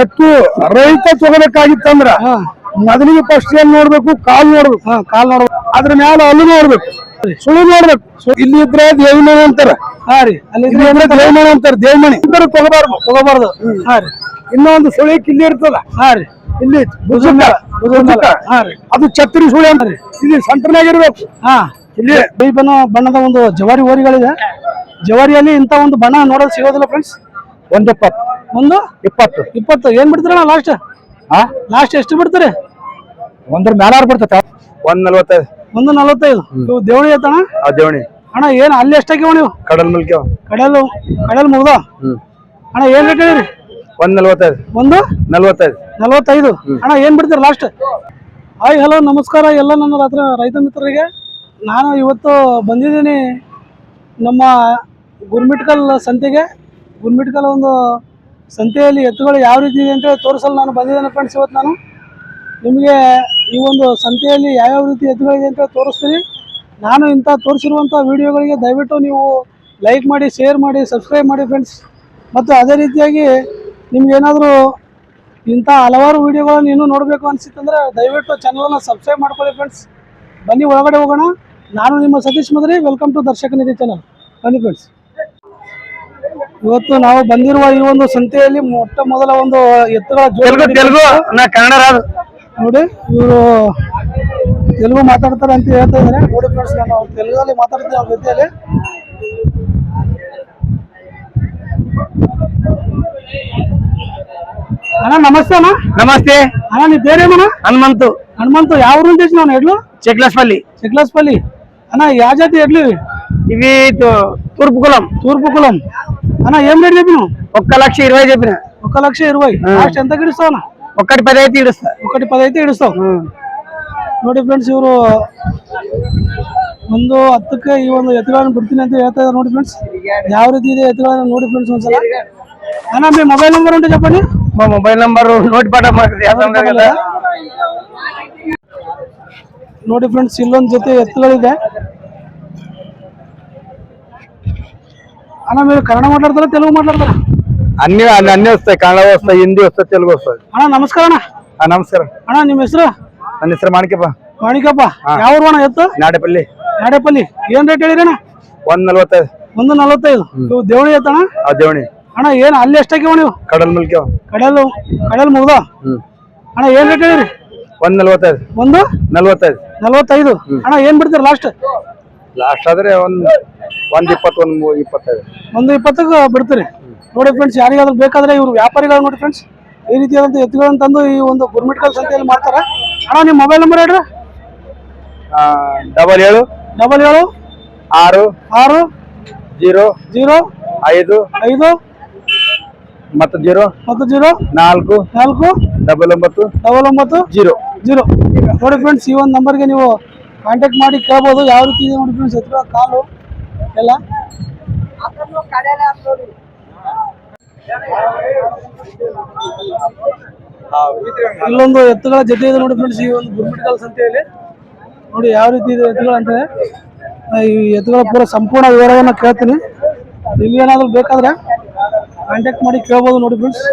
ಎತ್ತು ರೈತ ತಗೋಬೇಕಾಗಿತ್ತಂದ್ರ ಮೊದಲಿಗೆ ಫಸ್ಟ್ ಏನ್ ನೋಡ್ಬೇಕು? ಕಾಲ್ ನೋಡ್ಬೇಕು. ಹಾ ಕಾಲ್ ನೋಡ್ಬೇಕು. ಅದ್ರ ಮ್ಯಾಲ ಅಲ್ಲಿ ನೋಡ್ಬೇಕು. ಸುಳಿ ನೋಡ್ಬೇಕು. ಇಲ್ಲಿ ಇದ್ರೆ ದೇವಮಣಿ ಅಂತಾರ. ಹಾ ರೀ. ಅಲ್ಲಿ ಇದ್ರೆ ದೇವಮಣಿ ಅಂತಾರ. ದೇವಮಣಿ ಇದ್ರೆ ತಗೋಬಾರ್ದು. ತಗೋಬಾರ್ದು. ಹಾ ರೀ. ಇನ್ನೊಂದು ಸುಳಿ ಇಲ್ಲಿ ಇರ್ತದ. ಹಾ ರೀ. ಇಲ್ಲಿ ಅದು ಛತ್ರಿ ಸುಳಿ ಅಂತಾರೆ ಇಲ್ಲಿ ಸೆಂಟರ್ನಾಗ ಇರ್ಬೇಕು. ಹಾ. ಇಲ್ಲಿ ಬೈಬನ ಬಣ್ಣ ಬಣ್ಣದ ಒಂದು ಜವಾರಿ ಓರಿಗಳಿದೆ ಜವಾರಿಯಲ್ಲಿ ಇಂಥ ಒಂದು ಬಣ್ಣ ನೋಡೋದು ಸಿಗೋದಿಲ್ಲ ಫ್ರೆಂಡ್ಸ್ ಒಂದ್ ಇಪ್ಪತ್ತು ಒಂದು? ಇಪ್ಪತ್ತು ಇಪ್ಪತ್ತು ಏನ್ ಬಿಡ್ತೀರಣ್ಣ ಲಾಸ್ಟ್ ಹಾ ಲಾಸ್ಟ್ ಎಷ್ಟು ಬಿಡ್ತೀರಿ? ಒಂದ್ರ ಮೇಲೆ ಆರು ಬಿಡ್ತಾರೆ ಒಂದ್ ನಲ್ವತ್ತೈದು. ಒಂದು ನಲವತ್ತೈದು. ದೇವಣಿ ಐತಣ್ಣ? ಆ ದೇವಣಿ. ಅಣ್ಣ ಏನ್ ಅಲ್ಲಿ ಎಷ್ಟಾಕಿವ ನೀವು? ಕಡಲ್ ಮುಲ್ಕ್ಯ ಕಡಲು ಕಡಲ್ ಮುಗ್ದ? ಹ್ಮ್. ಅಣ್ಣ ಏನ್ ರೇಟ್ ಹೇಳಿರಿ? ಒಂದ್ ನಲ್ವತ್ತೈದು. ಒಂದು? ನಲ್ವತ್ತೈದು. ನಲವತ್ತೈದು. ಅಣ್ಣ ಏನ್ ಬಿಡ್ತೀರಿ ಲಾಸ್ಟ್ ಹಾಯ್ ಹಲೋ ನಮಸ್ಕಾರ ಎಲ್ಲ ನನ್ನ ರಾತ್ರ ರೈತ ಮಿತ್ರರಿಗೆ. ನಾನು ಇವತ್ತು ಬಂದಿದ್ದೀನಿ ನಮ್ಮ ಗುರ್ಮಿಟ್ಕಲ್ ಸಂತೆಗೆ. ಗುರ್ಮಿಟ್ಕಲ್ ಒಂದು ಸಂತೆಯಲ್ಲಿ ಎತ್ತುಗಳು ಯಾವ ರೀತಿ ಇದೆ ಅಂತ ತೋರಿಸಲು ನಾನು ಬಂದಿದ್ದೇನೆ ಫ್ರೆಂಡ್ಸ್ ಇವತ್ತು ನಾನು. ನಿಮಗೆ ಈ ಒಂದು ಸಂತೆಯಲ್ಲಿ ಯಾವ್ಯಾವ ರೀತಿ ಎತ್ತುಗಳಿದೆ ಅಂತ ತೋರಿಸ್ತೀನಿ. ನಾನು ಇಂಥ ತೋರಿಸಿರುವಂಥ ವಿಡಿಯೋಗಳಿಗೆ ದಯವಿಟ್ಟು ನೀವು ಲೈಕ್ ಮಾಡಿ ಶೇರ್ ಮಾಡಿ ಸಬ್ಸ್ಕ್ರೈಬ್ ಮಾಡಿ ಫ್ರೆಂಡ್ಸ್ ಮತ್ತು ಅದೇ ರೀತಿಯಾಗಿ ನಿಮ್ಗೇನಾದರೂ ಇಂಥ ಹಲವಾರು ವಿಡಿಯೋಗಳನ್ನು ಇನ್ನೂ ನೋಡಬೇಕು ಅನಿಸಿತ್ತಂದ್ರೆ ದಯವಿಟ್ಟು ಚಾನಲನ್ನು ಸಬ್ಸ್ಕ್ರೈಬ್ ಮಾಡ್ಕೊಳ್ಳಿ ಫ್ರೆಂಡ್ಸ್ ಬನ್ನಿ, ಒಳಗಡೆ ಹೋಗೋಣ. ನಾನು ನಿಮ್ಮ Satish Madri. Welcome to Darshaka Nidhi channel ಬನ್ನಿ ಫ್ರೆಂಡ್ಸ್ ಇವತ್ತು ನಾವು ಬಂದಿರುವ ಈ ಒಂದು ಸಂತೆಯಲ್ಲಿ ಮೊಟ್ಟ ಮೊದಲ ಒಂದು ಎತ್ತುಗಳ ತೆಲುಗು ಜೋಡಿ ತೆಲುಗು ನಾ ಕನ್ನಡ ರಾದು ನೋಡಿ ಇವರು ತೆಲುಗು ಮಾತಾಡ್ತಾರೆ ಅಂತ ಹೇಳ್ತಾ ಇದ್ದಾರೆ ನೋಡಿ ಫ್ರೆಂಡ್ಸ್ ನಾನು ತೆಲುಗಲ್ಲಿ ಮಾತಾಡ್ತೀನಿ ಅವ್ರ ಜೊತೆಯಲ್ಲಿ ಅಣ್ಣ ನಮಸ್ತೆ ಅಣ್ಣ ನಮಸ್ತೆ ಅಣ್ಣ ನೀ ಬೇರೇನಣ್ಣ ಹನುಮಂತು ಹನುಮಂತು ಯಾವ ಊರಿಂದ ಇದ್ದಿ ನಾನು ಎಡ್ಲು చెక్లస్పల్లి ಚಿಕ್ಲಾಸ್ಪಲ್ಲಿ ಅಣ್ಣ ಯಾವ ಜಾತಿ ಎಡ್ಲಿ ఇవి తో- తూర్పు కులం తూర్పు కులం అన్న ఏం రేట్ చెప్పినావు ఒక్క లక్ష ఇరవై చెప్పిన ఒక లక్ష ఇరవై లాస్ట్ ఎంత ఇస్తావు అన్న ఒక్కటి పది అయితే ఇడుస్తా ఒకటి పది అయితే ಇಡಿಸ್ತಾವ್ ನೋಡಿ ಫ್ರೆಂಡ್ಸ್ ಇವರು ಒಂದು ಹತ್ತಕ್ಕೆ ಈ ಒಂದು ಎತ್ತುಗಳನ್ನು ಬಿಡ್ತೀನಿ ಅಂತ ಹೇಳ್ತಾ ಇದ್ದಾರೆ ನೋಡಿ ಫ್ರೆಂಡ್ಸ್ ಯಾವ ರೀತಿ ಇದೆ ಎತ್ತುಗಳನ್ನ ನೋಡಿ ಫ್ರೆಂಡ್ಸ್ ಒಂದ್ಸಲ ಅಣ್ಣ మీ మొబైల్ నెంబర్ ఉంటే చెప్పండి మా మొబైల్ నంబర్ నోటి పాట మాకు చేస్తాం కదా ನೋಡಿ ಫ್ರೆಂಡ್ಸ್ ಇಲ್ಲೊಂದು ಜೊತೆ ಎತ್ತುಗಳಿದೆ ಅಣ್ಣ మీరు కన్నడ మాట్లాడతారా తెలుగు మాట్లాడతారా ಅನ್ಯ అన్ని ಕನ್ನಡ కన్నడ వస్తాయి హిందీ వస్తాయి తెలుగు వస్తాయి అన్న నమస్ಕಾರ ನಮಸ್ಕಾರ. ಅಣ್ಣ ನಿಮ್ಮ ಹೆಸರು? ನನ್ನ ಹೆಸರು ಮಾಣಿಕಪ್ಪ ಮಾಣಿಕಪ್ಪ ಯಾವ ಊರು ಅಣ್ಣ ಎತ್ತು ನಾಡೆಪಲ್ಲಿ. ನಾಡೆಪಲ್ಲಿ. ಏನ್ ರೇಟ್ ಹೇಳಿರಣ್ಣ ಒಂದ್ ನಲ್ವತ್ತೈದು. ಒಂದು ನಲ್ವತ್ತೈದು. ಇವು ದೇವಣಿ ಎತ್ತಣ ಆ ದೇವಣಿ. ಅಣ್ಣ ಏನ್ ಅಲ್ಲಿ ಎಷ್ಟಾಕಿವ ನೀವು? ಕಡಲ್ ಮುಲ್ಕೆ ಕಡಲು ಕಡಲ್ ಮುಗ್ದ? ಅಣ್ಣ ಏನ್ ರೇಟ್ ಹೇಳಿರಿ? ಒಂದ್ ನಲ್ವತ್ತೈದು. ಒಂದು? ನಲ್ವತ್ತೈದು. ನಲವತ್ತೈದು. ಅಣ್ಣ ಏನ್ ಬಿಡ್ತೀರಿ ಲಾಸ್ಟ್ ಲಾಸ್ಟ್ ಆದ್ರೆ ಒಂದ್ ಒಂದ್ ಇಪ್ಪತ್ತೊಂದ್ ಇಪ್ಪತ್ತೈದು. ಒಂದು ಇಪ್ಪತ್ತಕ್ಕೆ ಬಿಡ್ತೀರಿ. ನೋಡಿ ಫ್ರೆಂಡ್ಸ್ ಯಾರಿಗಾದ್ರೂ ಬೇಕಾದ್ರೆ ಇವರು ವ್ಯಾಪಾರಿಗಳು ನೋಡಿ ಫ್ರೆಂಡ್ಸ್ ಈ ರೀತಿಯಾದಂಥ ಎತ್ತುಗಳನ್ನ ತಂದು ಈ ಒಂದು ಗುರ್ಮಿಟ್ಕಲ್ ಸಂತೆಯಲ್ಲಿ ಮಾಡ್ತಾರೆ. ಅಣ್ಣ ನಿಮ್ಮ ಮೊಬೈಲ್ ನಂಬರ್ ಹೇಳ್ರಿ. ಡಬಲ್ ಏಳು ಡಬಲ್ ಏಳು ಆರು ಆರು ಜೀರೋ ಜೀರೋ ಐದು ಐದು ಮತ್ತು ಜೀರೋ ಮತ್ತು ಜೀರೋ ನಾಲ್ಕು ನಾಲ್ಕು ಡಬಲ್ ಒಂಬತ್ತು ಡಬಲ್ ಒಂಬತ್ತು ಜೀರೋ. ಜೀರೋ. ನೋಡಿ ಫ್ರೆಂಡ್ಸ್ ಈ ಒಂದು ನಂಬರ್ಗೆ ನೀವು ಕಾಂಟ್ಯಾಕ್ಟ್ ಮಾಡಿ ಕೇಳ್ಬೋದು, ಯಾವ ರೀತಿ ಇದೆ ನೋಡಿ ಫ್ರೆಂಡ್ಸ್ ಎತ್ತುಗಳ ಕಾಲು, ಎಲ್ಲ. ಇಲ್ಲೊಂದು ಎತ್ತುಗಳ ಜೊತೆ ಇದೆ ನೋಡಿ ಫ್ರೆಂಡ್ಸ್ ಈ ಒಂದು ಗುರುಮಿಟ್ಕಲ್ ಸಂತೆಯಲ್ಲಿ. ನೋಡಿ ಯಾವ ರೀತಿ ಇದೆ ಎತ್ತುಗಳು ಅಂತ ಈ ಎತ್ತುಗಳ ಪೂರ ಸಂಪೂರ್ಣ ವಿವರವನ್ನು ಕೇಳ್ತೀನಿ. ಇಲ್ಲಿ ಏನಾದರೂ ಬೇಕಾದ್ರೆ ಕಾಂಟ್ಯಾಕ್ಟ್ ಮಾಡಿ ಕೇಳ್ಬೋದು ನೋಡಿ ಫ್ರೆಂಡ್ಸ್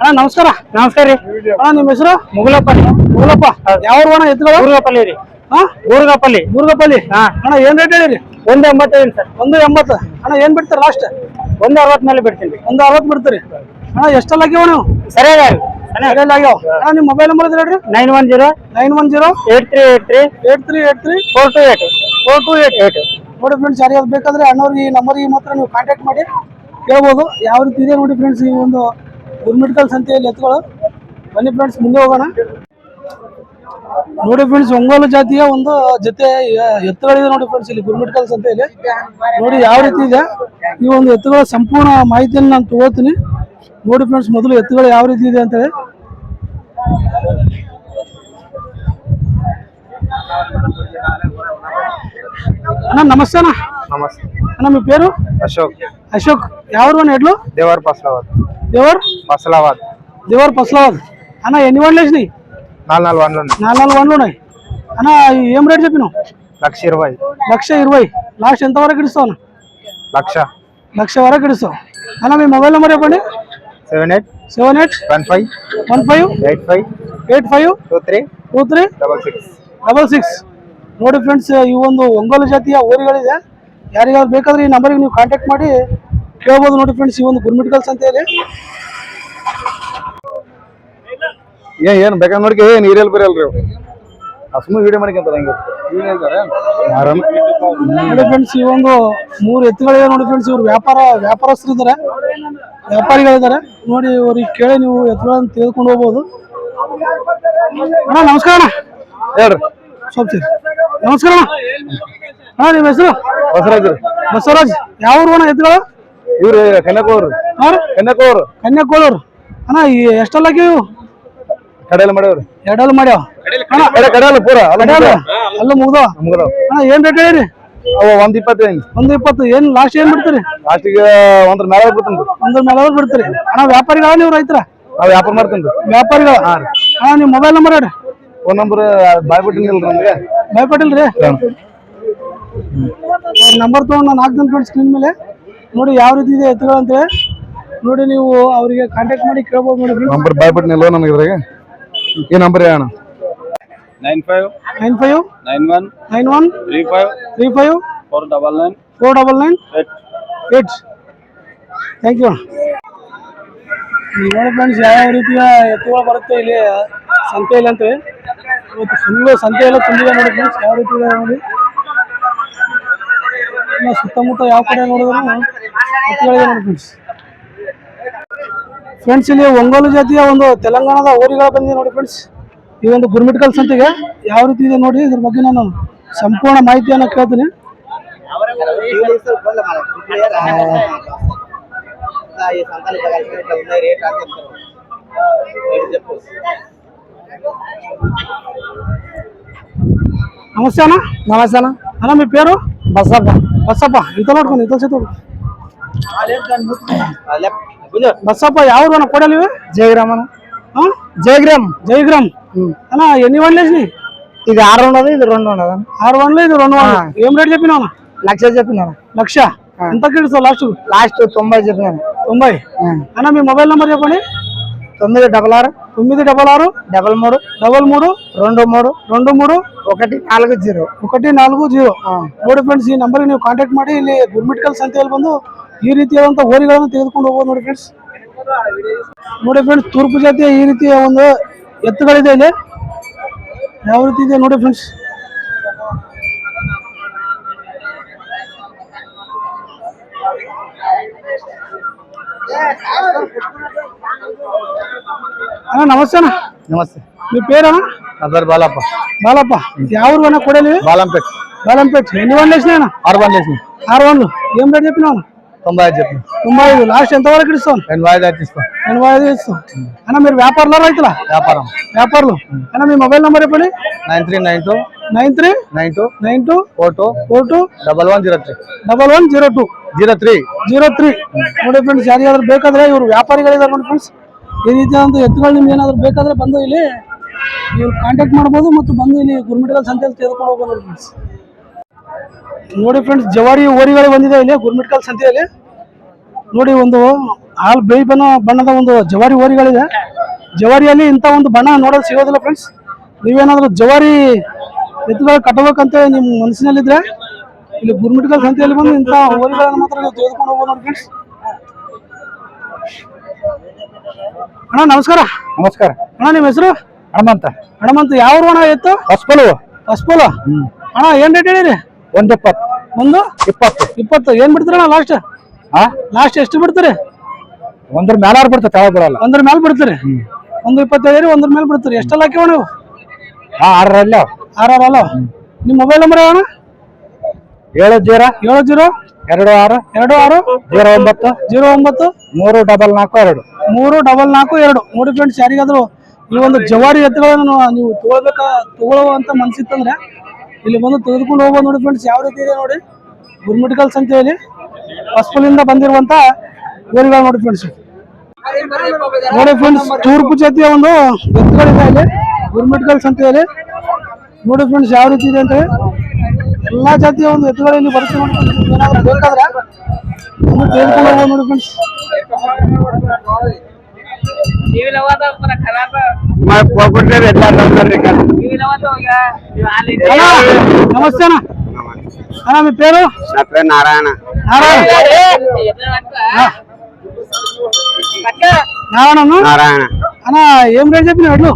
ಅಣ್ಣ ನಮಸ್ಕಾರ. ನಮಸ್ಕಾರ ರೀ. ಅಣ್ಣ ನಿಮ್ಮ ಹೆಸರು? ಮುಗುಲಪ್ಪ ಮುಗುಲಪ್ಪ ಯಾವ ಅಣ್ಣ ಎತ್ತುಗಳು ಮುರುಗಪ್ಪಲ್ಲಿ ರೀ. ಹಾ? ಮುರುಗಪ್ಪಲ್ಲಿ ಮುರುಗಪ್ಪಲ್ಲಿ ಹಾ. ಅಣ್ಣ ಏನ್ ರೇಟ್ ಹೇಳಿರಿ? ಒಂದು ಎಂಬತ್ತೈದು ಸರ್. ಒಂದು ಎಂಬತ್ತು. ಅಣ್ಣ ಏನ್ ಬಿಡ್ತಾರೆ ಲಾಸ್ಟ್ ಒಂದು ಅರವತ್ತು ಮೇಲೆ ಬಿಡ್ತೀನಿ ಒಂದು ಅರವತ್ತು ಬಿಡ್ತೀರಿ. ಅಣ್ಣ ಎಷ್ಟೆಲ್ಲ ಆಗ್ಯಾವ ನೀವು? ಸರಿಯಾಗಿ ಸರಿಯಾಗಿ ಆಗ್ಯಾವ. ಅಣ್ಣ ನಿಮ್ಮ ಮೊಬೈಲ್ ನಂಬರ್ ಹೇಳ್ರಿ. Nine one zero. Nine one zero. Eight three eight three. Eight three eight three. Four two eight. Four two eight. Eight. ನೋಡಿ ಫ್ರೆಂಡ್ಸ್ ಯಾರಿಗಾದ್ರು ಬೇಕಾದ್ರೆ ಅಣ್ಣವ್ರಿಗೆ ಈ ನಂಬರಿಗೆ ಮಾತ್ರ ನೀವು ಕಾಂಟ್ಯಾಕ್ಟ್ ಮಾಡಿ. ಕೇಳ್ಬೋದು. ಯಾವ ರೀತಿ ಇದೆ ನೋಡಿ ಫ್ರೆಂಡ್ಸ್ ಈ ಒಂದು ಗುರ್ಮಿಟ್ಕಲ್ ಸಂತೆಯಲ್ಲಿ ಎತ್ಕೊಳ ಬನ್ನಿ ಫ್ರೆಂಡ್ಸ್ ಮುಂದೆ ಹೋಗೋಣ. ನೋಡಿ ಫ್ರೆಂಡ್ಸ್ ಒಂಗೋಲು ಜಾತಿಯ ಒಂದು ಜೊತೆ ಎತ್ತುಗಳಿದೆ ನೋಡಿ ಫ್ರೆಂಡ್ಸ್ ಇಲ್ಲಿ ಗುರ್ಮಿಟ್ಕಲ್ ಸಂತೆಯಲ್ಲಿ. ನೋಡಿ ಯಾವ ರೀತಿ ಇದೆ. ಈ ಒಂದು ಎತ್ತುಗಳ ಸಂಪೂರ್ಣ ಮಾಹಿತಿಯನ್ನು ನಾನು ತಗೋತೀನಿ. ನೋಡಿ ಫ್ರೆಂಡ್ಸ್ ಮೊದಲು ಎತ್ತುಗಳು ಯಾವ ರೀತಿ ಇದೆ ಅಂತೇಳಿ. ಅಣ್ಣ ನಮಸ್ತೆ ಅಣ್ಣ. ನಮಸ್ತೆ. ನಮ್ಮ ಪೇರು? ಅಶೋಕ್. ಅಶೋಕ್. ಯಾವ ಊರು ದೇವರ್ ಪಾಸ್ ಅವರು పసలాబాద్ దేవర్ పసలాబాద్ దేవర్ పస్లాబాద్ అన్న ఎన్ని వండ్లు వేసినాయి నాలుగు నాలుగు వందలు ఉన్నాయి నాలుగు నాలుగు వండ్లు ఉన్నాయి అన్న ఇవి ఏం రేట్ చెప్పినావు లక్ష ఇరవై లక్ష ఇరవై లాస్ట్ ఎంత వరకు ఇస్తావు అన్న లక్ష లక్ష వరకు ఇస్తాం అన్న మీ మొబైల్ నెంబర్ చెప్పండి seven eight seven eight one five one five eight five eight five two three two three double six double six ನೋಡಿ ಫ್ರೆಂಡ್ಸ್ ಈ ಒಂದು ಒಂಗೋಲು ಜಾತಿಯ ಊರುಗಳಿದೆ ಯಾರಿಗಾದ್ರು ಬೇಕಾದ್ರೆ ಈ ನಂಬರಿಗೆ ನೀವು ಕಾಂಟ್ಯಾಕ್ಟ್ ಮಾಡಿ ಕೇಳ್ಬೋದು ನೋಡಿ ಫ್ರೆಂಡ್ಸ್ ಈ ಒಂದು ಗುರ್ಮಿಟ್ಕಲ್ಸ್ ಅಂತ ಹೇಳಿ. ಏನ್ ಏನ್ ಬೇಕಾದ್ರೆ ನೋಡಿ ಏನ್ ನೀರಲ್ಲಿ ಬರಲ್ರಿ ಅಸ್ಮು ವೀಡಿಯೋ ಮಾಡ್ಕೊಂತಾರ ಹಂಗೆ? ಆರಾಮ ನೋಡಿ ಫ್ರೆಂಡ್ಸ್ ಈ ಒಂದು ಮೂರು ಎತ್ತುಗಳಿದೆ ನೋಡಿ ಫ್ರೆಂಡ್ಸ್ ಇವರು ವ್ಯಾಪಾರ ವ್ಯಾಪಾರಸ್ಥರು ಇದ್ದಾರೆ ವ್ಯಾಪಾರಿಗಳಿದ್ದಾರೆ ನೋಡಿ ಇವ್ರಿಗೆ ಕೇಳಿ ನೀವು ಎತ್ತುಗಳನ್ನು ತೆಗೆದುಕೊಂಡು ಹೋಗ್ಬೋದು. ಅಣ್ಣ ನಮಸ್ಕಾರ ಅಣ್ಣ. ಹೇಳ್ರಿ. ಸ್ವಲ್ಪ ನಮಸ್ಕಾರ ಅಣ್ಣ. ಅಣ್ಣ ನಿಮ್ಮ ಹೆಸರು? ಬಸವರಾಜ್ ಬಸವರಾಜ್. ಯಾವ ಊರು ಅಣ್ಣ ಎತ್ತುಗಳು? ಇವ್ರು ಕನ್ಯಾಕೋರ್ ಕನ್ಯಾಕೋರ್ ಕನ್ಯಾಕೋಳೂರು ಅಣ್ಣ ಈ ಎಷ್ಟಲ್ಲ ಇವು? ಕಡೆಯಲ್ಲ ಮಾಡ್ಯಾವ್ರಿ. ಎರಡಲ್ಲಿ ಮಾಡ್ಯಾವ? ಕಡೆ ಕಡೆಯಲ್ಲ ಪೂರ ಅಲ್ಲ ಮುಗ್ದ ಅಣ್ಣ ಏನ್ ರೇಟ್ ಹೇಳಿರಿ? ಅವ ಒಂದ್ ಇಪ್ಪತ್ತು ಒಂದು ಇಪ್ಪತ್ತು. ಏನ್ ಲಾಸ್ಟ್ ಏನ್ ಬಿಡ್ತೀರಿ? ಲಾಸ್ಟಿಗೆ ಒಂದ್ರ ಮೇಲೆ ಬಿಡ್ತೀನಿ ಒಂದ್ರ ಮೇಲೆ ಬಿಡ್ತೀರಿ. ಅಣ್ಣ ವ್ಯಾಪಾರಿಗಳ ನೀವು ರೈತರ? ನಾವ್ ವ್ಯಾಪಾರ ಮಾಡ್ತೀನಿ ವ್ಯಾಪಾರಿಗಳ? ಅಣ್ಣ ನಿಮ್ಮ ಮೊಬೈಲ್ ನಂಬರ್ ಹೇಳಿ ಫೋನ್ ನಂಬರ್ ಬಾಯ್ ಬಿಟ್ಟಿನಿಲ್ರಿ ನಮ್ಗೆ. ಭಯಪಟ್ಟಿಲ್ರಿ ಅವ್ರ ನಂಬರ್ ತಗೊಂಡು ನಾನು ಹಾಕ್ತೀನಿ ಫ್ರೆಂಡ್ ಸ್ಕ್ರೀನ್ ಮೇಲೆ. ನೋಡಿ ಯಾವ ರೀತಿ ಇದೆ ಎತ್ತುಗಳು ಅಂತೇಳಿ ನೋಡಿ ನೀವು ಅವರಿಗೆ ಕಾಂಟ್ಯಾಕ್ಟ್ ಮಾಡಿ ಕೇಳ್ಬೋದು ನೋಡಿ ನಂಬರ್ ಬಾಯ್ ಬಿಟ್ಟಿನಿಲ್ವ ನನಗೆ ಇದ್ರಾಗ? ಈ ನಂಬರ್ ಹೇಳೋಣ nine five nine five nine one nine one three five three five four double nine four double nine eight eight thank you ನೋಡಿ ಫ್ರೆಂಡ್ಸ್ ಯಾವ ರೀತಿಯ ಎತ್ತುಗಳು ಬರುತ್ತೆ ಇಲ್ಲಿ ಸಂತೆಯಲ್ಲಿ ಅಂತ ಇವತ್ತು ಫುಲ್ಲು ಸಂತೆ ಎಲ್ಲ ತುಂಬಿದೆ ನೋಡಿ ಫ್ರೆಂಡ್ಸ್ ಯಾವ ರೀತಿ ಇದೆ ನೋಡಿ. ಇನ್ನು ಸುತ್ತಮುತ್ತ ಯಾವ ಕಡೆ ನೋಡಿದ್ರು ಎತ್ತುಗಳಿದೆ ನೋಡಿ ಫ್ರೆಂಡ್ಸ್ ಫ್ರೆಂಡ್ಸ್ ಇಲ್ಲಿ ಒಂಗೋಲು ಜಾತಿಯ ಒಂದು ತೆಲಂಗಾಣದ ಊರಿಗಳ ಬಂದಿದೆ ನೋಡಿ ಫ್ರೆಂಡ್ಸ್ ಈ ಒಂದು ಗುರ್ಮಿಟ್ಕಲ್ ಸಂತೆಗೆ ಯಾವ ರೀತಿ ಇದೆ ನೋಡಿ ಇದ್ರ ಬಗ್ಗೆ ನಾನು ಸಂಪೂರ್ಣ ಮಾಹಿತಿಯನ್ನು ಕೇಳ್ತೀನಿ నమస్తే అన్న నమస్తే అన్న అన్న మీ పేరు బసప్ప ఈత పట్టుకోండి ఈత చేతి బసప్ప ఎవరు అన్న కోడలు ఇవి జయగ్రామ్ అన్న జయగ్రామ్. జయగ్రామ్ అన్న ఎన్ని వండ్లు వేసినాయి? ఇది ఆరు ఉండదు ఇది రెండు ఉండదు ఆరు వందలు ఇది రెండు వందలు ఏం రేట్ చెప్పినావు అన్న? లక్ష చెప్పినాను లక్ష? ఎంత కిడుస్తావు లాస్ట్ లాస్ట్ తొంభై చెప్పినాను తొంభై? అన్న మీ మొబైల్ నెంబర్ చెప్పండి. తొమ్మిది డబల్ ఆరు తొమ్మిది డబల్ ఆరు డబల్ మూడు డబల్ మూడు రెండు మూడు రెండు మూడు ఒకటి నాలుగు జీరో ఒకటి ನಾಲ್ಕು ಜೀರೋ ನೋಡಿ ಫ್ರೆಂಡ್ಸ್ ಈ ನಂಬರ್ಗೆ ನೀವು ಕಾಂಟ್ಯಾಕ್ಟ್ ಮಾಡಿ ಇಲ್ಲಿ ಗುರ್ಮಿಟ್ಕಲ್ ಸಂತೆಯಲ್ಲಿ ಬಂದು ಈ ರೀತಿಯಾದಂಥ ಹೋರಿಗಳನ್ನು ತೆಗೆದುಕೊಂಡು ಹೋಗ್ಬೋದು ನೋಡಿ ಫ್ರೆಂಡ್ಸ್ ನೋಡಿ ಫ್ರೆಂಡ್ಸ್ ತೂರ್ಪು ಜಾತಿಯ ಈ ರೀತಿಯ ಒಂದು ಎತ್ತುಗಳಿದೆ ಇಲ್ಲಿ ಯಾವ ರೀತಿ ಇದೆ ನೋಡಿ ಫ್ರೆಂಡ್ಸ್ ಅಣ್ಣ ನಮಸ್ತೆ ಅಣ್ಣ ನಮಸ್ತೆ మీ పేరన్నా ಅದರ್ ಬಾಲಪ್ಪ బాలప్ప ఎవరు అన్న కొడలి ಬಾಲಂಪೇಟ್ బాలంపేట ఎన్ని వందలు వేసినా ఆరు బండ్లు వేసిన ఆరు వందలు ఏం రేట్ చెప్పినావు తొంభై ఐదు చెప్పిన తొంభై ఐదు లాస్ట్ ఎంత వరకు ఇస్తాను నేను వాయిదా తీసుకో ఎనభై ఐదు ఇస్తాం అన్న మీరు వ్యాపారులా రైతులా వ్యాపారం వ్యాపారులు అన్న మీ మొబైల్ నెంబర్ చెప్పండి nine three nine two nine three nine two nine two four two four two double one zero three double one zero two zero three zero three ನೋಡಿ ಫ್ರೆಂಡ್ಸ್ ಯಾರಿಗಾದ್ರೂ ಬೇಕಾದ್ರೆ ಇವರು ವ್ಯಾಪಾರಿಗಳಿದ್ದಾರೆ ನೋಡಿ ಫ್ರೆಂಡ್ಸ್ ಈ ರೀತಿಯ ಒಂದು ಎತ್ತುಗಳು ನಿಮ್ಗೆ ಏನಾದ್ರು ಬೇಕಾದ್ರೆ ಬಂದು ಇಲ್ಲಿ ನೀವು ಕಾಂಟ್ಯಾಕ್ಟ್ ಮಾಡ್ಬೋದು ಮತ್ತು ಬಂದು ಇಲ್ಲಿ ಗುರ್ಮಿಟ್ಕಲ್ ಸಂತೆಯಲ್ಲಿ ತೆಗೆದುಕೊಂಡು ಹೋಗಬಹುದು ಫ್ರೆಂಡ್ಸ್ ನೋಡಿ ಫ್ರೆಂಡ್ಸ್ ಜವಾರಿ ಓರಿಗಳು ಬಂದಿದೆ ಇಲ್ಲಿ ಗುರುಮಿಟ್ಕಲ್ ಸಂತೆಯಲ್ಲಿ. ನೋಡಿ ಒಂದು ಹಾಲು ಬೇಯಿ ಬಣ್ಣ ಬಣ್ಣದ ಒಂದು ಜವಾರಿ ಓರಿಗಳಿದೆ ಜವಾರಿಯಲ್ಲಿ ಇಂಥ ಒಂದು ಬಣ್ಣ ನೋಡೋದು ಸಿಗೋದಿಲ್ಲ ಫ್ರೆಂಡ್ಸ್ ನೀವೇನಾದರೂ ಜವಾರಿ ಎತ್ತುಗಳು ಕಟ್ಟಬೇಕಂತ ನಿಮ್ಮ ಮನಸ್ಸಿನಲ್ಲಿದ್ರೆ ಇಲ್ಲಿ ಗುರುಮಿಟ್ಕಲ್ ಸಂತೆಯಲ್ಲಿ ಬಂದು ಇಂಥ ಓರಿಗಳನ್ನು ಮಾತ್ರ ನೀವು ತೆಗೆದುಕೊಂಡು ಹೋಗ್ಬೋದು ನೋಡಿ ಫ್ರೆಂಡ್ಸ್ ಅಣ್ಣ ನಮಸ್ಕಾರ. ನಮಸ್ಕಾರ. ಅಣ್ಣ ನಿಮ್ಮ ಹೆಸರು? ಹನುಮಂತ. ಹಣಮಂತ ಯಾವ ಊರು ಅಣ್ಣ ಇತ್ತು ಹಸ್ಪಲು ಹಸ್ಪೋಲ ಅಣ್ಣ ಏನ್ ರೇಟ್ ಹೇಳಿರಿ? ಒಂದು ಇಪ್ಪತ್ತು. ಒಂದು? ಇಪ್ಪತ್ತು. ಇಪ್ಪತ್ತು. ಏನ್ ಬಿಡ್ತೀರಣ್ಣ ಲಾಸ್ಟ್ ಹಾ ಲಾಸ್ಟ್ ಎಷ್ಟು ಬಿಡ್ತೀರಿ? ಒಂದ್ರ ಮೇಲಾರು ಬಿಡ್ತಾರೆ ತೆಳಗ್ ಬರಲ್ಲ ಒಂದ್ರ ಮೇಲೆ ಬಿಡ್ತೀರಿ? ಒಂದು ಇಪ್ಪತ್ತೈದು ಒಂದ್ರ ಮೇಲೆ ಬಿಡ್ತೀರಿ. ಎಷ್ಟೆಲ್ಲ ಹಾಕಿವ ನೀವು? ಹಾ ಆರಲ್ಲ ಆರ್ ಆರ್ ಅಲ್ಲ? ನಿಮ್ಮ ಮೊಬೈಲ್ ನಂಬರ್ ಯಾವಣ ಏಳು ಜೀರೋ ಏಳು ಜೀರೋ ಎರಡು ಆರು ಎರಡು ಆರು ಜೀರೋ ಒಂಬತ್ತು ಜೀರೋ ಒಂಬತ್ತು ಮೂರು ಡಬಲ್ ನಾಲ್ಕು ಎರಡು. ಮೂರು ಡಬಲ್ ನಾಲ್ಕು, ಎರಡು. ನೋಡಿ ಫ್ರೆಂಡ್ಸ್ ಯಾರಿಗಾದ್ರು ಈ ಒಂದು ಜವಾರಿ ಎತ್ತುಗಳನ್ನು ನೀವು ತಗೊಳ್ಬೇಕ ತಗೊಳ್ಳುವಂತ ಮನ್ಸಿತ್ತಂದ್ರೆ ಇಲ್ಲಿ ಬಂದು ತೆಗೆದುಕೊಂಡು ಹೋಗ್ಬೋದು ನೋಡಿ ಫ್ರೆಂಡ್ಸ್ ಯಾವ ರೀತಿ ಇದೆ ನೋಡಿ. ಗುರ್ಮಿಟ್ಕಲ್ ಸಂತೆಯಲ್ಲಿ ಇಂದ ಬಂದಿರುವಂತ ಊರುಗಳು ನೋಡಿ ಫ್ರೆಂಡ್ಸ್ ನೋಡಿ ಫ್ರೆಂಡ್ಸ್ ತೂರ್ಪು ಜಾತಿಯ ಒಂದು ಎತ್ತುಗಳಿದೆ ಇಲ್ಲಿ ಗುರ್ಮಿಟ್ಕಲ್ ಸಂತೆಯಲ್ಲಿ ನೋಡಿ ಫ್ರೆಂಡ್ಸ್ ಯಾವ ರೀತಿ ಇದೆ ಅಂತ ಎಲ್ಲಾ ಜಾತಿಯ ಒಂದು ಎತ್ತುಗಳು ಇಲ್ಲಿ ಬರುತ್ತೆ ಬೇಕಾದ್ರೆ ನೋಡಿ ಫ್ರೆಂಡ್ಸ್ నమస్తేనా మీ పేరు? నా పేరు నారాయణ. నారాయణ. నారాయణ అన్నా? ఏం రేట్ చెప్పిన ఎట్లు?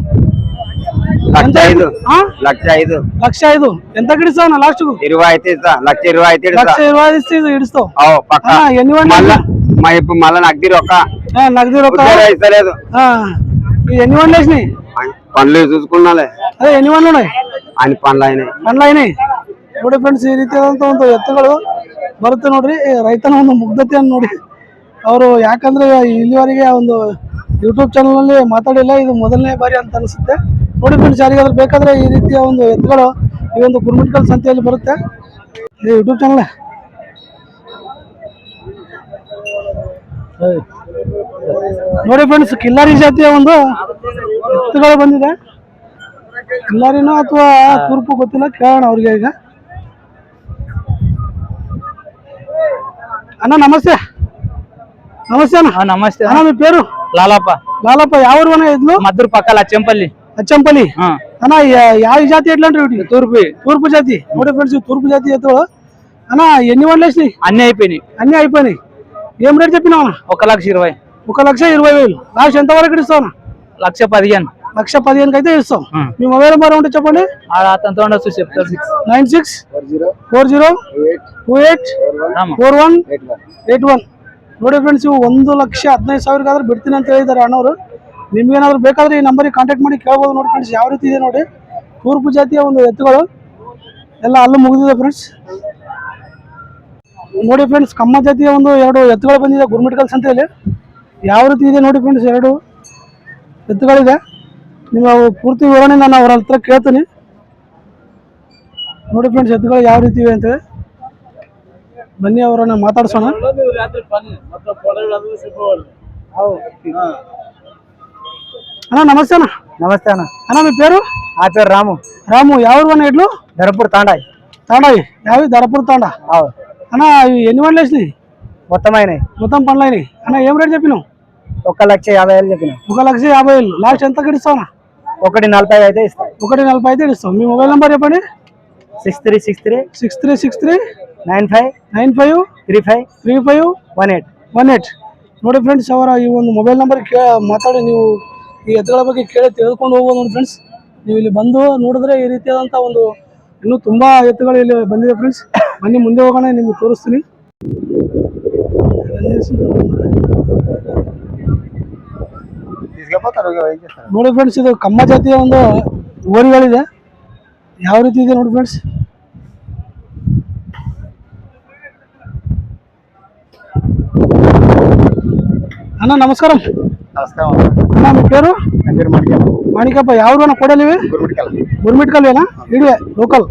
లక్ష ఐదు. లక్ష ఐదు. లక్ష ఐదు. ఎంత ఇస్తావు లాస్ట్ ఇరవై అయితే లక్ష ఇరవై అయితే లక్ష ఇరవై ఇస్తే ఇడుస్తావు ఎన్ని వండి మా ఇప్పుడు మళ్ళీ నగ్ది రొక్క నగ్ది రొక్క ఇస్తలేదు ఎన్ని వండ్లు వేసినాయి పనులు చూసుకున్నాలే అదే ఎన్ని వండ్లు ఉన్నాయి ఆయన పనులు అయినాయి పనులు అయినాయి ನೋಡಿ ಫ್ರೆಂಡ್ಸ್ ಈ ರೀತಿ ಆದಂಥ ಎತ್ತುಗಳು ಬರುತ್ತೆ ನೋಡ್ರಿ. ರೈತನ ಒಂದು ಮುಗ್ಧತೆಯನ್ನು ನೋಡಿ. ಅವರು ಯಾಕಂದ್ರೆ ಇಲ್ಲಿವರೆಗೆ ಒಂದು ಯೂಟ್ಯೂಬ್ ಚಾನಲ್ನಲ್ಲಿ ಮಾತಾಡಿಲ್ಲ ಇದು ಮೊದಲನೇ ಬಾರಿ ಅಂತ ಅನಿಸುತ್ತೆ. ನೋಡಿ ಫ್ರೆಂಡ್ಸ್ ಯಾರಿಗಾದ್ರೂ ಬೇಕಾದ್ರೆ ಈ ರೀತಿಯ ಒಂದು ಎತ್ತುಗಳು ಈ ಒಂದು ಕುರ್ಮಿಟ್ಕಲ್ ಸಂತೆಯಲ್ಲಿ ಬರುತ್ತೆ. ಯೂಟ್ಯೂಬ್ ಚಾನಲ್ ನೋಡಿ ಫ್ರೆಂಡ್ಸ್ ಕಿಲ್ಲಾರಿ ಜಾತಿಯ ಒಂದು ಎತ್ತುಗಳು ಬಂದಿದೆ ಕಿಲ್ಲಾರಿನೋ ಅಥವಾ ತುರ್ಪು ಗೊತ್ತಿಲ್ಲ ಕೇಳೋಣ ಅವ್ರಿಗೆ ಈಗ అన్న నమస్తే నమస్తే అన్న నమస్తే అన్న మీ పేరు లాలప్ప లాలప్ప ఎవరు అన్న ఎద్దులు మద్దూరు పక్కల చెంపల్లి అచ్చంపల్లి అన్న యా- ಯಾವ జాతి ఎట్లా అంటే వీటికి తూర్పు తూర్పు జాతి ನೋಡಿ ఫ్రెండ్స్ తూర్పు జాతి ఎత్తులు అన్న ఎన్ని వందలు వేసినాయి అన్ని అయిపోయినాయి అన్ని అయిపోయినాయి ఏం రేట్ చెప్పినావు అన్న ఒక లక్ష ఇరవై ఒక లక్ష ఇరవై వేలు లాస్ట్ ఎంత వరకు ఇస్తావు అన్న లక్ష పదిహేను లక్ష పదిహేనుకి అయితే ఇస్తాం ఆ. మీ మొబైల్ నెంబర్ ఉంటే చెప్పండి ఆడ అతనితో ఉండొచ్చు చెప్తారు six nine six four zero two eight Rama. Four one eight one ನೋಡಿ ಫ್ರೆಂಡ್ಸ್ ಇವು ಒಂದು ಲಕ್ಷ ಹದಿನೈದು ಸಾವಿರಕ್ಕಾದ್ರೆ ಬಿಡ್ತೀನಿ ಅಂತ ಹೇಳಿದ್ದಾರೆ ಅಣ್ಣವರು ನಿಮ್ಗೇನಾದ್ರು ಬೇಕಾದ್ರೆ ಈ ನಂಬರಿಗೆ ಕಾಂಟ್ಯಾಕ್ಟ್ ಮಾಡಿ ಕೇಳ್ಬೋದು ನೋಡಿ ಫ್ರೆಂಡ್ಸ್ ಯಾವ ರೀತಿ ಇದೆ ನೋಡಿ ತೂರ್ಪು ಜಾತಿಯ ಒಂದು ಎತ್ತುಗಳು ಎಲ್ಲ ಅಲ್ಲೂ ಮುಗಿದಿದೆ ಫ್ರೆಂಡ್ಸ್ ನೋಡಿ ಫ್ರೆಂಡ್ಸ್ ಕಮ್ಮ ಜಾತಿಯ ಒಂದು ಎರಡು ಎತ್ತುಗಳು ಬಂದಿದೆ ಗುರುಮಿಟ್ಕಲ್ ಸಂತೆಯಲ್ಲಿ ಯಾವ ರೀತಿ ಇದೆ ನೋಡಿ ಫ್ರೆಂಡ್ಸ್ ಎರಡು ಎತ್ತುಗಳಿದೆ. ನಿಮ್ಮ ಪೂರ್ತಿ ವಿವರಣೆ ನಾನು ಅವರ ಹತ್ರ ಕೇಳ್ತೀನಿ. ನೋಡಿ ಫ್ರೆಂಡ್ಸ್ ಎತ್ತುಗಳು ಯಾವ ರೀತಿ ಇವೆ ಅಂತೇಳಿ. ಬನ್ನಿ ಅವರನ್ನ ಮಾತಾಡ್ಸೋಣ. ಅಣ್ಣ ನಮಸ್ತೆ ಅಣ್ಣ. ನಮಸ್ತೆ ಅಣ್ಣ. ಅಣ್ಣ ನಿಮ್ಮ ಪೇರು? ಆಚಾರ ರಾಮು. ರಾಮು ಯಾವ ಇಡ್ಲು ಧರಪುರ ತಾಂಡಾಯಿ. ತಾಂಡಾಯಿ. ಯಾವ ಧರಪುರ ತಾಂಡ? ಹೌದು. అన్న ఇవి ఎన్ని వంటలు వేసినాయి మొత్తం అయినాయి మొత్తం పండ్లు అయినాయి అన్న ఏం రేట్ చెప్పినావు ఒక లక్ష యాభై వేలు చెప్పిన ఒక లక్ష యాభై వేలు లాస్ట్ ఎంత ఇస్తావు ఒకటి నలభై అయితే ఇస్తాం ఒకటి నలభై అయితే ఇస్తాం మీ మొబైల్ నెంబర్ చెప్పండి six three six three six three six three nine five nine five three five three five one eight one eight ನೋಡಿ ಫ್ರೆಂಡ್ಸ್ ಅವರ ಈ ಒಂದು ಮೊಬೈಲ್ ನಂಬರ್ ಕೇ ಮಾತಾಡಿ ನೀವು ಈ ಎತ್ತುಗಳ ಬಗ್ಗೆ ಕೇಳಿ ತೆಗೆದುಕೊಂಡು ಹೋಗ್ಬೋದು ನೋಡಿ ಫ್ರೆಂಡ್ಸ್ ನೀವು ಇಲ್ಲಿ ಬಂದು ನೋಡಿದ್ರೆ ಈ ರೀತಿಯಾದಂಥ ಒಂದು ಇನ್ನು ತುಂಬಾ ಎತ್ತುಗಳು ಇಲ್ಲಿ ಬಂದಿದೆ ಫ್ರೆಂಡ್ಸ್ ಬನ್ನಿ, ಮುಂದೆ ಹೋಗೋಣ, ನಿಮ್ಗೆ ತೋರಿಸ್ತೀನಿ. ನೋಡಿ ಫ್ರೆಂಡ್ಸ್ ಇದು ಕಮ್ಮ ಜಾತಿಯ ಒಂದು ಊರಿಗಳಿದೆ ಯಾವ ರೀತಿ ಇದೆ ನೋಡಿ ಫ್ರೆಂಡ್ಸ್ ಅಣ್ಣ, ನಮಸ್ಕಾರ. నమస్కారం. పేరు? మణికప్ప ఎవరు కోడలు ఇవి? గుర్మిటికల్ వేనా ఇడివే లోకల్.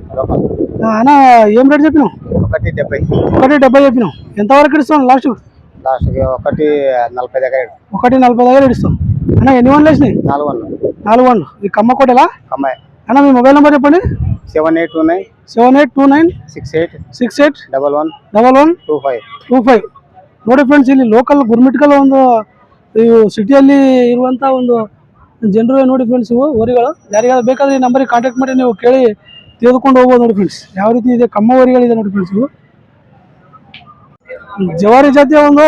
అన్నా ఏం రేట్ చెప్పినావు? ఒకటి డెబ్బై. ఒకటి డెబ్బై చెప్పినావు. ఎంతవరకు ఇస్తాను లాస్ట్ లాస్ట్ ఒకటి నలభై దగ్గర ఒకటి నలభై దగ్గర ఇస్తాం అన్న ఎన్ని వన్లు వేసినాయి? నాలుగు వన్లు నాలుగు వన్లు ఈ కమ్మ కోటలా అమ్మాయి అన్న మీ మొబైల్ నెంబర్ చెప్పండి. Seven eight two nine seven eight two nine six eight six eight double one double one two five. Two five. నోటి ఫ్రెండ్స్ ఇది లోకల్ గుర్మిట్కల్ ఉందో ಇವು ಸಿಟಿಯಲ್ಲಿ ಇರುವಂಥ ಒಂದು ಜನರು ನೋಡಿ ಫ್ರೆಂಡ್ಸ್ ಇವು ಊರಿಗಳು. ಯಾರಿಗಾದ್ರು ಬೇಕಾದ್ರೆ ಈ ನಂಬರಿಗೆ ಕಾಂಟ್ಯಾಕ್ಟ್ ಮಾಡಿ ನೀವು ಕೇಳಿ ತೆಗೆದುಕೊಂಡು ಹೋಗ್ಬೋದು ನೋಡಿ ಫ್ರೆಂಡ್ಸ್ ಯಾವ ರೀತಿ ಇದೆ ಕಮ್ಮ ಹೋರಿಗಳಿದೆ ನೋಡಿ ಫ್ರೆಂಡ್ಸ್ ಇವು. ಜವಾರಿ ಜಾತಿಯ ಒಂದು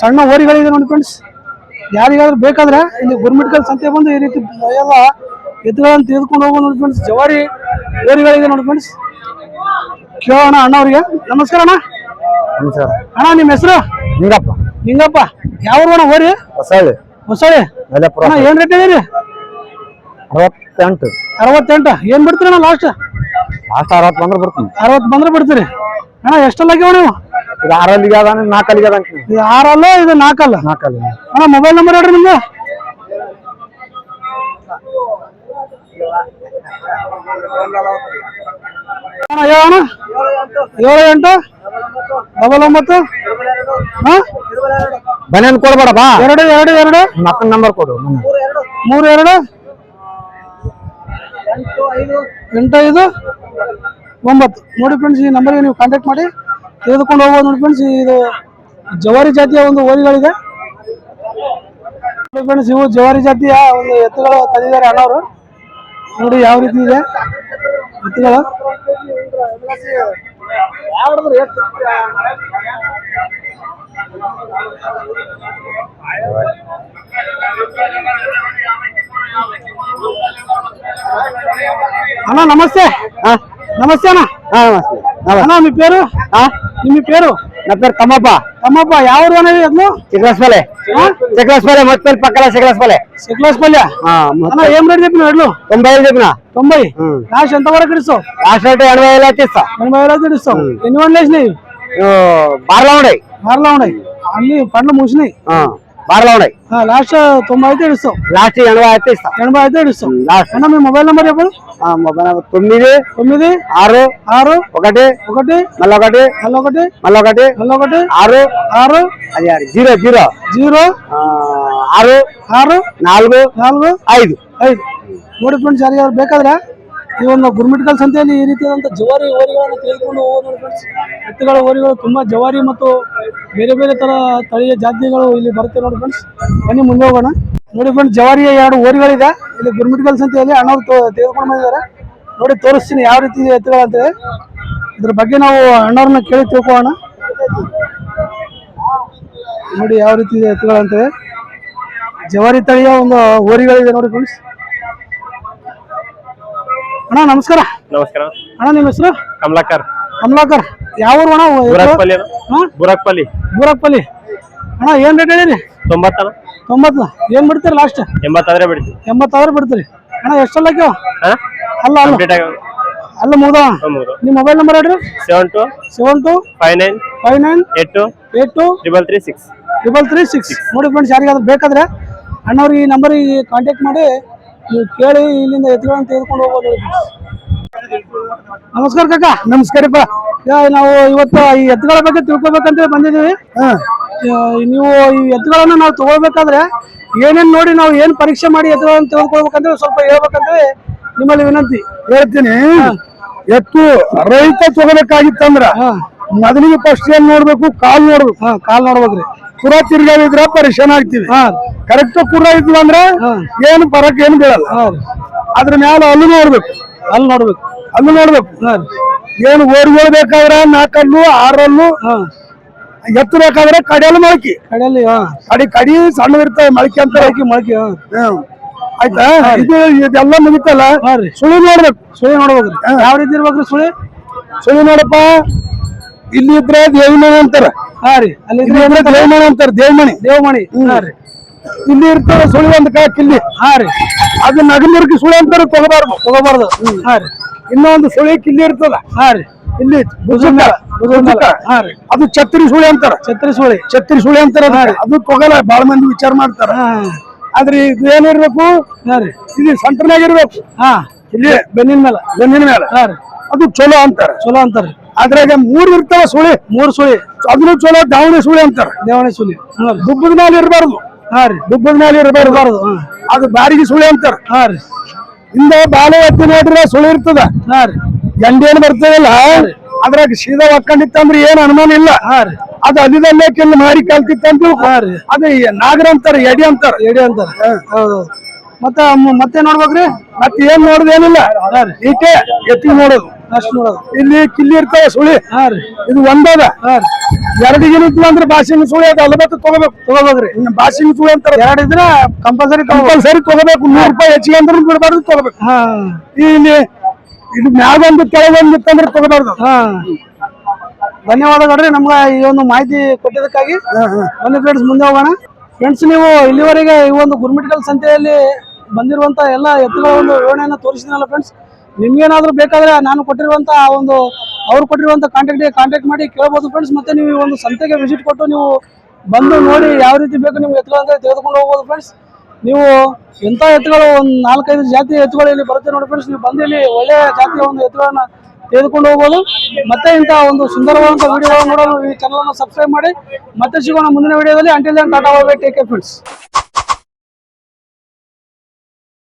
ಸಣ್ಣ ಹೋರಿಗಳಿದೆ ನೋಡಿ ಫ್ರೆಂಡ್ಸ್ ಯಾರಿಗಾದ್ರೂ ಬೇಕಾದ್ರೆ ಇಲ್ಲಿ ಗುರ್ಮಿಟ್ಕಲ್ ಸಂತೆ ಬಂದು ಈ ರೀತಿ ಎಲ್ಲ ಎತ್ತುಗಳನ್ನು ತೆಗೆದುಕೊಂಡು ಹೋಗ್ಬೋದು ನೋಡಿ ಫ್ರೆಂಡ್ಸ್ ಜವಾರಿ ಹೋರಿಗಳಿದೆ ನೋಡಿ ಫ್ರೆಂಡ್ಸ್ ಕೇಳೋಣ ಅಣ್ಣ ಅವರಿಗೆ. ನಮಸ್ಕಾರ ಅಣ್ಣ. ನಮಸ್ಕಾರ. ಅಣ್ಣ ನಿಮ್ಮ ಹೆಸರು? ನಿಂಗಪ್ಪ. ನಿಂಗಪ್ಪ ಯಾವ ಅಣ್ಣ ಓರಿ ಹೊಸಳ್ಳಿ. ಹೊಸಳೆ ಮೈಲಾಪುರ ಅಣ್ಣ ಏನ್ ರೇಟ್ ಹೇಳಿರಿ ಅರವತ್ತೆಂಟು. ಅರವತ್ತೆಂಟು. ಏನ್ ಬಿಡ್ತೀರಿ ಅಣ್ಣ ಲಾಸ್ಟ್ ಲಾಸ್ಟ್ ಅರವತ್ತು ಬಂದ್ರೆ ಬರ್ತೀನಿ ಅರವತ್ತು ಬಂದ್ರೆ ಬಿಡ್ತೀರಿ. ಅಣ್ಣ ಎಷ್ಟೆಲ್ಲ ಆಗ್ಯಾವ ನೀವು? ಇದು ಆರಲ್ಲಿಗೆ ಅದ ನಾಲ್ಕಲ್ಲಿಗೆ ಅದ ಇದು ಆರಲ್ಲ ಇದು ನಾಲ್ಕಲ್ಲ? ನಾಲ್ಕಲ್ಲಿ. ಅಣ್ಣ ಮೊಬೈಲ್ ನಂಬರ್ ಹೇಳ್ರಿ ನಿಮ್ದು. ಅಣ್ಣ ಹೇಳಣ್ಣ ಏಳು ಎಂಟು? ಡಬಲ್ ಒಂಬತ್ತು ಹಾ? ಬನ್ನೇನ್ ಕೊಡ್ಬೇಡಪ್ಪ ಎರಡು ಎರಡು ಎರಡು? ಮಕ್ಕಳ ನಂಬರ್ ಕೊಡು ಮೂರು ಎರಡು? ಎಂಟು ಐದು? ಒಂಬತ್ತು. ನೋಡಿ ಫ್ರೆಂಡ್ಸ್ ಈ ನಂಬರ್ಗೆ ನೀವು ಕಾಂಟ್ಯಾಕ್ಟ್ ಮಾಡಿ. ತೆಗೆದುಕೊಂಡು ಹೋಗ್ಬೋದು ನೋಡಿ ಫ್ರೆಂಡ್ಸ್ ಇದು ಜವಾರಿ ಜಾತಿಯ ಒಂದು ಓರಿಗಳಿದೆ ಫ್ರೆಂಡ್ಸ್ ಇವು ಜವಾರಿ ಜಾತಿಯ ಒಂದು ಎತ್ತುಗಳು ತಂದಿದ್ದಾರೆ ಅಣ್ಣವರು. ನೋಡಿ ಯಾವ ರೀತಿ ಇದೆ. ಎತ್ತುಗಳು ಅಣ್ಣ ನಮಸ್ತೆ ನಮಸ್ತೆ ಅಣ್ಣ ಅಣ್ಣ మీ పేరు ನಿಮ್ಮ పేరు నా పేరు తమ్మప్ప ತಮ್ಮಪ್ಪ ಯಾವ ಊರು అనేది అతను చిక్రాస్పల్లె చిక్రాస్పల్లె మొత్తం పక్కన చిక్రాస్పల్లె శిక్లాస్పల్లి అన్న ఏం రేట్ చెప్పిన ఎడ్లు? తొంభై ఐదు చెప్పిన. తొంభై? లాస్ట్ ఎంత వరకు ఇస్తావు? లాస్ట్ రేట్ ఎనభై వేలు అయితే ఇస్తా. ఎనభై వేలు అయితే ఇస్తావు. ఎన్ని వంటలు వేసినాయి? బార్లో ఉన్నాయి. బార్లా ఉన్నాయి. అన్ని పండ్లు మూసినాయి. బార్లో ఉన్నాయి. లాస్ట్ తొంభై అయితే ఇస్తావు. లాస్ట్ ఎనభై అయితే ఇస్తా. ఎనభై అయితే ఇస్తావు. లాస్ట్. అన్న మీ మొబైల్ నెంబర్ చెప్పండి మొబైల్ నెంబర్ తొమ్మిది తొమ్మిది ఆరు ఆరు ఒకటి ఒకటి మళ్ళీ ఒకటి మళ్ళీ ఒకటి మళ్ళీ ఒకటి మళ్ళీ ఒకటి ఆరు ఆరు అది ఆరు జీరో జీరో జీరో ఆ, ఆరు ಆರು నాలుగు ನಾಲ್ಕು ఐదు ಐದು ನೋಡಿ ಫ್ರೆಂಡ್ಸ್ ಯಾರಿಗಾದ್ರು ಬೇಕಾದ್ರೆ ಈ ಒಂದು ಗುರುಮಿಟ್ಕಲ್ ಸಂತೆಯಲ್ಲಿ ಈ ರೀತಿಯಾದಂಥ ಜವಾರಿ ಓರಿಗಳನ್ನು ತೆಗೆದುಕೊಂಡು ಹೋಗೋದು ನೋಡಿ ಫ್ರೆಂಡ್ಸ್ ಎತ್ತುಗಳ ಓರಿಗಳು ತುಂಬ ಜವಾರಿ ಮತ್ತು ಬೇರೆ ಬೇರೆ ಥರ ತಳಿಯ ಜಾತಿಗಳು ಇಲ್ಲಿ ಬರುತ್ತೆ ನೋಡಿ ಫ್ರೆಂಡ್ಸ್ ಬನ್ನಿ ಮುಂದೆ ಹೋಗೋಣ ನೋಡಿ ಫ್ರೆಂಡ್ ಜವಾರಿಯ ಎರಡು ಓರಿಗಳಿದೆ ಇಲ್ಲಿ ಅಂತ ಹೇಳಿ ತೋ- ತೆಗೆದುಕೊಂಡು ಬಂದಿದ್ದಾರೆ. ನೋಡಿ ತೋರಿಸ್ತೀನಿ ಯಾವ ರೀತಿ ಇದೆ ಎತ್ತುಗಳು ಅಂತೇಳಿ ಇದ್ರ ಬಗ್ಗೆ ನಾವು ಅಣ್ಣವ್ರನ್ನ ಕೇಳಿ ತಿಳ್ಕೊಳ್ಳೋಣ. ನೋಡಿ ಯಾವ ರೀತಿ ಇದೆ ಎತ್ತುಗಳು ಅಂತೇಳಿ ಜವಾರಿ ತಳಿಯ ಒಂದು ಓರಿಗಳಿದೆ ನೋಡಿ ಫ್ರೆಂಡ್ಸ್ ಅಣ್ಣ ನಮಸ್ಕಾರ. ನಮಸ್ಕಾರ. ಅಣ್ಣ ನಿಮ್ಮ ಹೆಸರು? ಕಮಲಾಕರ್. ಕಮಲಾಕರ್. ಯಾವ ಊರು ಅಣ್ಣ? ಬುರಕ್ಪಲ್ಲಿ. ಬೂರಕ್ಪಲ್ಲಿ. ಅಣ್ಣ ಏನ್ ರೇಟ್ ಹೇಳಿರಿ ತೊಂಬತ್ತನ ತೊಂಬತ್ತು ಏನ್ ಬಿಡ್ತೀರಿ ಲಾಸ್ಟ್ ಎಂಬತ್ತಾದ್ರೆ ಬಿಡ್ತೀವಿ. ಎಂಬತ್ತಾದ್ರೆ ಬಿಡ್ತೀರಿ. ಅಣ್ಣ ಎಷ್ಟಲ್ಲ ಹಾ? ಅಲ್ಲ ಅಲ್ಲ. ಕಂಪ್ಲೀಟ್ ಆಗಿ ಅಲ್ಲ ಮುಗ್ದವ ಮೂರು ನಿಮ್ಮ ಮೊಬೈಲ್ ನಂಬರ್ ಹೇಳ್ರಿ. Seven two seven two five nine five nine eight two eight two triple three six triple three six ನೋಡಿ ಫ್ರೆಂಡ್ಸ್ ಯಾರಿಗಾದ್ರೂ ಬೇಕಾದ್ರೆ ಅಣ್ಣವ್ರಿಗೆ ಈ ನಂಬರಿಗೆ ಕಾಂಟ್ಯಾಕ್ಟ್ ಮಾಡಿ ನೀವು ಕೇಳಿ ಇಲ್ಲಿಂದ ಎತ್ಕೊಂಡು ತೆಗೆದುಕೊಂಡು ಹೋಗ್ಬೋದು. ನಮಸ್ಕಾರ ಕಾಕ. ನಮಸ್ಕಾರಪ್ಪ ನಾವು ಇವತ್ತು ಈ ಎತ್ತುಗಳ ಬಗ್ಗೆ ತಿಳ್ಕೊಬೇಕಂತ ಬಂದಿದ್ದೀವಿ. ನೀವು ಈ ಎತ್ತುಗಳನ್ನ ನಾವು ತಗೊಳ್ಬೇಕಾದ್ರೆ ಏನೇನ್ ನೋಡಿ ನಾವು ಏನ್ ಪರೀಕ್ಷೆ ಮಾಡಿ ಎತ್ತುಗಳನ್ನ ತೆಗೆದುಕೊಳ್ಬೇಕಂದ್ರೆ ಸ್ವಲ್ಪ ಹೇಳ್ಬೇಕಂದ್ರೆ ನಿಮ್ಮಲ್ಲಿ ವಿನಂತಿ. ಹೇಳ್ತೀನಿ. ಎತ್ತು ರೈತ ತಗೋಬೇಕಾಗಿತ್ತಂದ್ರ ಹಾ. ಮೊದಲಿಗೆ ಫಸ್ಟ್ ಏನ್ ನೋಡ್ಬೇಕು? ಕಾಲ್ ನೋಡ್ಬೇಕು. ಹಾ ಕಾಲ್ ನೋಡ್ಬೇಕ್ರಿ. ಕುರ ತಿರ್ಗಾಡಿದ್ರ ಪರೀಕ್ಷೆ ಆಗ್ತೀವಿ. ಹಾ. ಕರೆಕ್ಟ್ ಕುರ ಇದ್ವಿ ಅಂದ್ರೆ ಏನು ಬರಕ್ ಏನು ಬೀಳಲ್ಲ. ಅದ್ರ ಮ್ಯಾಲ ಅಲ್ಲಿ ನೋಡ್ಬೇಕು. ಅಲ್ಲಿ ನೋಡ್ಬೇಕು. ಅಲ್ಲು ನೋಡ್ಬೇಕು. ಹಾ ರೀ ಏನು ಓರ್ಗಳು ಬೇಕಾದ್ರೆ ನಾಲ್ಕಲ್ಲು ಆರಲ್ಲು ಹಾ ಎತ್ತು ಬೇಕಾದ್ರೆ ಕಡೆಯಲ್ಲಿ ಮೊಳಕಿ. ಕಡೆಯಲ್ಲಿ ಕಡಿ ಕಡಿ ಸಣ್ಣ ಇರ್ತವೆ ಮೊಳಕೆ ಅಂತ ಹಾಕಿ ಮೊಳಕೆ. ಆಯ್ತಾ? ಇದು ಇದೆಲ್ಲ ಮುಗಿತಲ್ಲ? ಸುಳಿ ನೋಡ್ಬೇಕು. ಸುಳಿ ನೋಡ್ಬೇಕು ಯಾವ ರೀತಿ ಇರ್ಬೇಕ್ರಿ ಸುಳಿ? ಸುಳಿ ನೋಡಪ್ಪ. ಇಲ್ಲಿ ಇದ್ರೆ ದೇವಿಮಣಿ ಅಂತಾರ. ಹಾ ರೀ. ಅಲ್ಲಿ ಇಲ್ಲಿ ಅಂದ್ರೆ ದೇವಮಣಿ ಅಂತಾರ ದೇವಮಣಿ ದೇವಮಣಿ ಹಾ ರೀ. ಇಲ್ಲಿ ಇರ್ತಾರೆ ಸುಳಿ ಒಂದು ಕಾಕಿಲ್ಲಿ ಹಾ ರೀ. ಅದು ನಗಲಿರ್ಕಿ ಸುಳಿ ಅಂತಾರ ತಗೋಬಾರ್ದು ತಗೋಬಾರ್ದು ಹಾ ರೀ. ಇನ್ನೊಂದು ಸುಳಿ ಕಿಲ್ಲಿ ಇರ್ತದ. ಹಾ ರೀ. ಇಲ್ಲಿ ಅದು ಛತ್ರಿ ಸುಳಿ ಅಂತಾರ. ಛತ್ರಿ ಸುಳಿ. ಛತ್ರಿ ಸುಳಿ ಅಂತಾರ ಅದಕ್ಕೆ. ಅದು ತಗೋಲ್ಲ ಬಾಳ ಮಂದಿ ವಿಚಾರ ಮಾಡ್ತಾರ. ಆದ್ರೆ ಇದು ಏನಿರ್ಬೇಕು ಇಲ್ಲಿ ಸೆಂಟರ್ನಾಗ ಇರ್ಬೇಕು. ಹಾ. ಇಲ್ಲಿ ಬೆನ್ನಿನ ಮೇಲೆ. ಬೆನ್ನಿನ ಮೇಲೆ. ಅದು ಚಲೋ ಅಂತಾರ. ಚಲೋ ಅಂತಾರ. ಅದ್ರಾಗ ಮೂರ್ ಇರ್ತಾವ ಸುಳಿ. ಮೂರ್ ಸುಳಿ. ಅದನ್ನು ಚಲೋ ದಾವಣಿ ಸುಳಿ ಅಂತಾರ. ದಾವಣಿ ಸುಳಿ. ದುಬ್ಬದ ಮೇಲೆ ಇರಬಾರ್ದು. ಹಾ ರೀ. ದುಬ್ಬದ ಮೇಲೆ ಇರಬಾರ್ದು. ಅದು ಬಾರಿಗೆ ಸುಳಿ ಅಂತಾರ. ಹಾ ರೀ. ಹಿಂದೆ ಬಾಳೆ ಎತ್ತಿ ನೋಡ್ರಿ ಸುಳಿ ಇರ್ತದ. ಎಂಡೇನ್ ಬರ್ತದಲ್ಲ ಅದ್ರಾಗ ಸೀದಾ ಒಕ್ಕಂಡಿತ್ತಂದ್ರೆ ಏನ್ ಅನುಮಾನ ಇಲ್ಲ. ಹಾ ರೀ. ಅದು ಅಲ್ಲಿದಲ್ಲೇ ಕೆಲ್ ಮಾಡಿ ಕಲ್ತಿತ್ತಂದ್ರು. ಹಾ ರೀ. ಅದು ನಾಗರ ಅಂತಾರ ಎಡಿ ಅಂತಾರ. ಎಡಿ ಅಂತಾರ. ಮತ್ತೆ ಮತ್ತೆ ನೋಡ್ಬೇಕ್ರಿ? ಮತ್ತೆ ಏನ್ ನೋಡುದೇನಿಲ್ಲ ಈಕೆ ಈಟೆ ಎತ್ತಿ ನೋಡೋದು. ಇಲ್ಲಿ ಕಿಲ್ಲಿ ಇರ್ತಾವ ಸುಳಿ. ಇದು ಒಂದದ. ಎರಡಿಗೆ ಏನಿತ್ತು ಅಂದ್ರೆ ಬಾಸಿಂಗ್ ಸುಳಿ ಅದು ಅಲ್ಬತ್ತು ತಗೋಬೇಕು. ತಗೋಬೇಕ್ರಿ. ಬಾಸಿಂಗ್ ಸುಳಿ ಅಂತಾರೆ. ಎರಡು ಇದ್ರೆ ಕಂಪಲ್ಸರಿ ಕಂಪಲ್ಸರಿ ತಗೋಬೇಕು. ನೂರು ರೂಪಾಯಿ ಹೆಚ್ಚಿಗೆ ಅಂದ್ರೆ ಬಿಡಬಾರ್ದು ತಗೋಬೇಕು. ಹಾ. ಇಲ್ಲಿ ಇದು ಮ್ಯಾಗೊಂದು ಕೆಳಗೊಂದು ಇತ್ತಂದ್ರೆ ತಗೋಬಾರ್ದು. ಹಾ. ಧನ್ಯವಾದಗಳು ನಮ್ಗೆ ಈ ಒಂದು ಮಾಹಿತಿ ಕೊಟ್ಟಿದ್ದಕ್ಕಾಗಿ. ಬನ್ನಿ ಫ್ರೆಂಡ್ಸ್ ಮುಂದೆ ಹೋಗೋಣ. ಫ್ರೆಂಡ್ಸ್ ನೀವು ಇಲ್ಲಿವರೆಗೆ ಈ ಒಂದು ಗುರ್ಮಿಟ್ಕಲ್ ಸಂತೆಯಲ್ಲಿ ಬಂದಿರುವಂತ ಎಲ್ಲ ಎತ್ತುಗಳ ಒಂದು ವಿವರಣೆಯನ್ನು ತೋರಿಸಿದ್ನಲ್ಲ ಫ್ರೆಂಡ್ಸ್ ನಿಮ್ಗೇನಾದ್ರೂ ಬೇಕಾದ್ರೆ ನಾನು ಕೊಟ್ಟಿರುವಂತ ಒಂದು, ಅವ್ರು ಕೊಟ್ಟಿರುವಂತ ಕಾಂಟ್ಯಾಕ್ಟ್ ಕಾಂಟ್ಯಾಕ್ಟ್ ಮಾಡಿ ಕೇಳಬಹುದು ಫ್ರೆಂಡ್ಸ್ ಮತ್ತೆ ನೀವು ಒಂದು ಸಂತೆಗೆ ವಿಸಿಟ್ ಕೊಟ್ಟು ನೀವು ಬಂದು ನೋಡಿ ಯಾವ ರೀತಿ ಬೇಕು ನಿಮ್ಗೆ ಎತ್ತುಗಳಂತ ತೆಗೆದುಕೊಂಡು ಹೋಗ್ಬೋದು ಫ್ರೆಂಡ್ಸ್ ನೀವು ಎಂಥ ಎತ್ತುಗಳು ಒಂದು ನಾಲ್ಕೈದು ಜಾತಿ ಎತ್ತುಗಳು ಇಲ್ಲಿ ಬರುತ್ತೆ ನೋಡಿ ಫ್ರೆಂಡ್ಸ್ ನೀವು ಬಂದು ಇಲ್ಲಿ ಒಳ್ಳೆಯ ಜಾತಿಯ ಒಂದು ಎತ್ತುಗಳನ್ನ ತೆಗೆದುಕೊಂಡು ಹೋಗ್ಬೋದು. ಮತ್ತೆ ಇಂಥ ಒಂದು ಸುಂದರವಾದಂಥ ವಿಡಿಯೋ ನೋಡಲು ಈ ಚಾನಲ್ ಅನ್ನು ಸಬ್ಸ್ಕ್ರೈಬ್ ಮಾಡಿ. ಮತ್ತೆ ಸಿಗೋಣ ಮುಂದಿನ ವಿಡಿಯೋದಲ್ಲಿ until tata bye take care friends